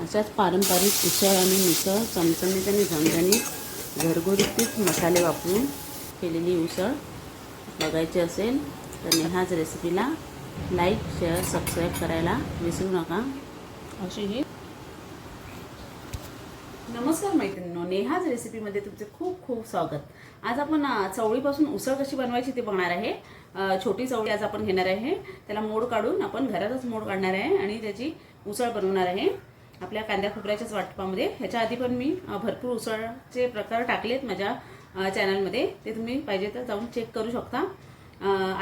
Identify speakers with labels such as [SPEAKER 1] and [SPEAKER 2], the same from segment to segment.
[SPEAKER 1] अशाच पारंपरिक उसळ आणि मिसळ चमचमीत आणि झणझणीत घरगुतीच मसाले वापरून केलेली उसळ. बघायची असेल तर नेहाच रेसिपीला लाईक शेअर सबस्क्राईब करायला विसरू नका. अशी ही. नमस्कार मैत्रिणींनो नेहाज रेसिपीमध्ये तुमचे खूप खूप स्वागत. आज आपण चवळीपासून उसळ कशी बनवायची ते बघणार आहे. छोटी चवळी आज आपण घेणार आहे. त्याला मोड काढून आपण घरातच मोड काढणार आहे आणि त्याची उसळ बनवणार आहे. आपल्या कांद्या खोबऱ्याच्याच वाटपामध्ये. ह्याच्या आधी पण मी भरपूर उसळचे प्रकार टाकलेत माझ्या चॅनलमध्ये. ते तुम्ही पाहिजे तर जाऊन चेक करू शकता.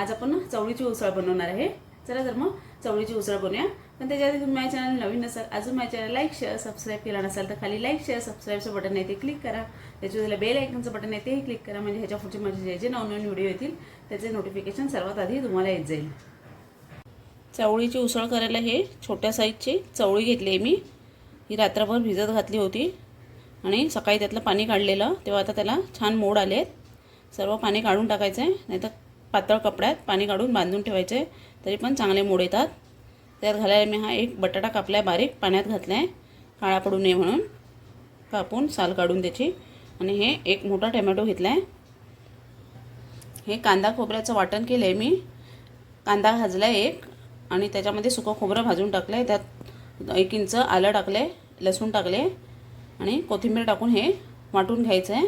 [SPEAKER 1] आज आपण चवळीची उसळ बनवणार आहे. चला तर मग चवळीची उसळ बनवूया. पण त्याच्याआधी तुम्ही माझ्या चॅनल नवीन नसाल अजून माझ्या चॅनल लाईक शेअर सबस्क्राईब केला नसाल तर खाली लाईक शेअर सबस्क्राईबचं बटन आहे ते क्लिक करा. त्याच्या बेल आयकनचं बटन आहे तेही क्लिक करा. म्हणजे ह्याच्या पुढचे माझे जे जे नवनवीन व्हिडिओ येतील त्याचे नोटिफिकेशन सर्वात आधी तुम्हाला येत जाईल. चवळीची उसळ करायला हे छोट्या साईजची चवळी घेतली आहे मी. ही रात्रभर भिजत घातली होती. आणि सकाळी त्यातलं पाणी काढलेलं. तेव्हा आता त्याला छान मोड आले आहेत सर्व पाणी काढून टाकायचं. आहे नाहीतर पातळ कपड्यात पाणी काढून बांधून ठेवायचे. तरी पण चांगले मोड येतात. त्यात घालायला मी हा एक बटाटा कापला आहे बारीक. पाण्यात घातला आहे काळा पडू नये म्हणून. कापून साल काढून त्याची. आणि हे एक मोठा टमॅटो घेतला आहे हे कांदा खोबऱ्याचं वाटण केलं आहे मी. कांदा भाजला आहे एक. आणि त्याच्यामध्ये सुकं खोबरं भाजून टाकलं आहे त्यात एक इंच आलं टाकले लसूण टाकले आणि कोथिंबीर टाकून हे वाटून घ्यायचं आहे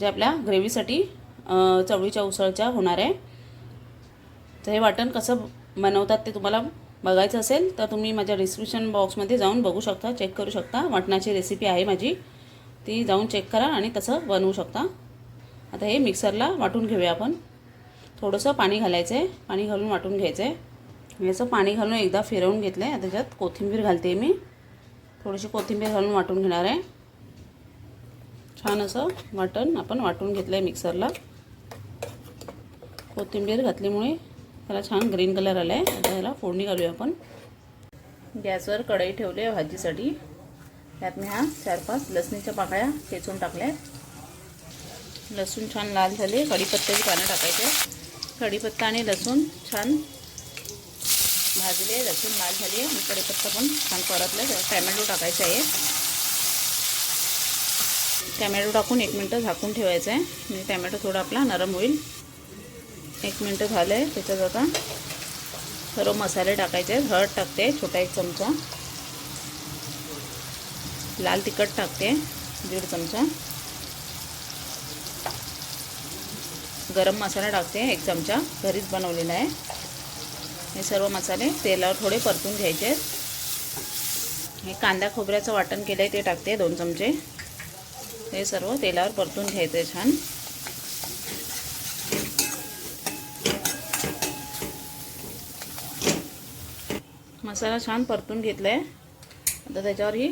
[SPEAKER 1] जे आपल्या ग्रेव्हीसाठी चवळीच्या उसळच्या होणार आहे. तर हे वाटण कसं बनवतात ते तुम्हाला बघायचं असेल तर तुम्ही माझ्या डिस्क्रिप्शन बॉक्समध्ये जाऊन बघू शकता चेक करू शकता. वाटणाची रेसिपी आहे माझी. ती जाऊन चेक करा आणि तसं बनवू शकता. आता हे मिक्सरला वाटून घेऊया आपण. थोडंसं पाणी घालायचं आहे पाणी घालून वाटून घ्यायचं आहे याचं पाणी घालून एकदा फिरवून घेतलं आहे त्याच्यात कोथिंबीर घालते मी. थोडीशी कोथिंबीर घालून वाटून घेणार आहे. छान असं वाटण आपण वाटून घेतलं आहे मिक्सरला. कोथिंबीर घातल्यामुळे त्याला छान ग्रीन कलर आला आहे आता याला फोडणी घालूया आपण. गॅसवर कढई ठेवली आहे भाजीसाठी. त्यात मी हा चार पाच लसणीच्या पाकळ्या ठेचून टाकल्या लसूण छान लाल झाले. कढीपत्त्याची पानं टाकायचे. कढीपत्ता आणि लसूण छान भाजले लसूण लाल झाली. आणि कढीपत्ता पण छान परतलं. टॅमॅटो टाकायचा आहे. टॅमॅटो टाकून एक मिनटं झाकून ठेवायचं आहे. म्हणजे टॅमॅटो थोडा आपला नरम होईल. एक मिनटं झालं आहे त्याच्यात आता सर्व मसाले टाकायचे आहेत. हळद टाकते. छोटा एक चमचा. लाल तिखट टाकते. दीड चमचा. गरम मसाला टाकते. एक चमचा. घरीच बनवलेला आहे. हे सर्व मसाले तेलावर थोडे परतून घ्यायचे आहेत. हे कांदा खोबऱ्याचं वाटण केलं आहे ते टाकते दोन चमचे. हे सर्व तेलावर परतून घ्यायचं आहे छान. मसाला छान परतून घेतला आहे आता त्याच्यावर ही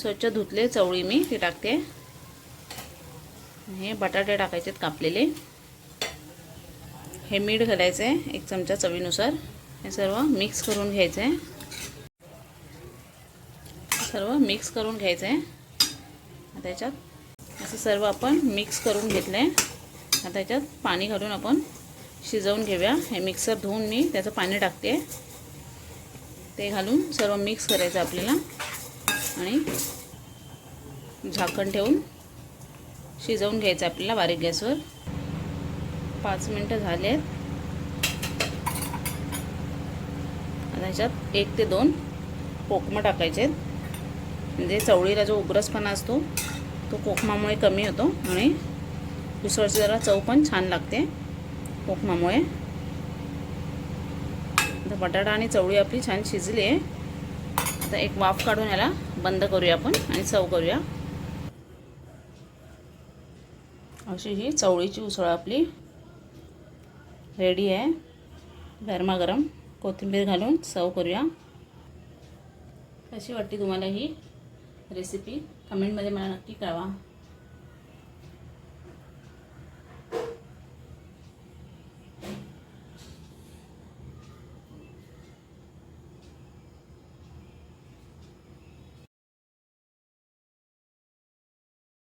[SPEAKER 1] स्वच्छ धुतले चवळी मी ती टाकते. हे बटाटे टाकायचे आहेत कापलेले. हे मीठ घालायचं आहे एक चमचा चवीनुसार. हे सर्व मिक्स करून घ्यायचं आहे सर्व मिक्स करून घ्यायचं आहे आता त्याच्यात असं सर्व आपण मिक्स करून घेतलं आहे आता त्याच्यात पाणी घालून आपण शिजवून घेऊया. हे मिक्सर धुवून मी त्याचं पाणी टाकते. ते घालून सर्व मिक्स करायचं आपल्याला. आणि झाकण ठेवून शिजवून घ्यायचं आपल्याला बारीक गॅसवर. पाच मिनटं झाले आहेत आता ह्याच्यात एक ते दोन कोकमं टाकायचे. आहेत म्हणजे चवळीला जो उग्रसपणा असतो तो कोकमामुळे कमी होतो आणि उसळची जरा चव पण छान लागते कोकमामुळे. आता बटाटा आणि चवळी आपली छान शिजली आहे. आता एक वाफ काढून याला बंद करूया आपण आणि चव करूया. अशी ही चवळीची उसळ आपली रेडी आहे. गरमागरम. कोथिंबीर घालून सर्व करूया. कशी वाटते तुम्हाला ही रेसिपी कमेंटमध्ये मला नक्की कळवा.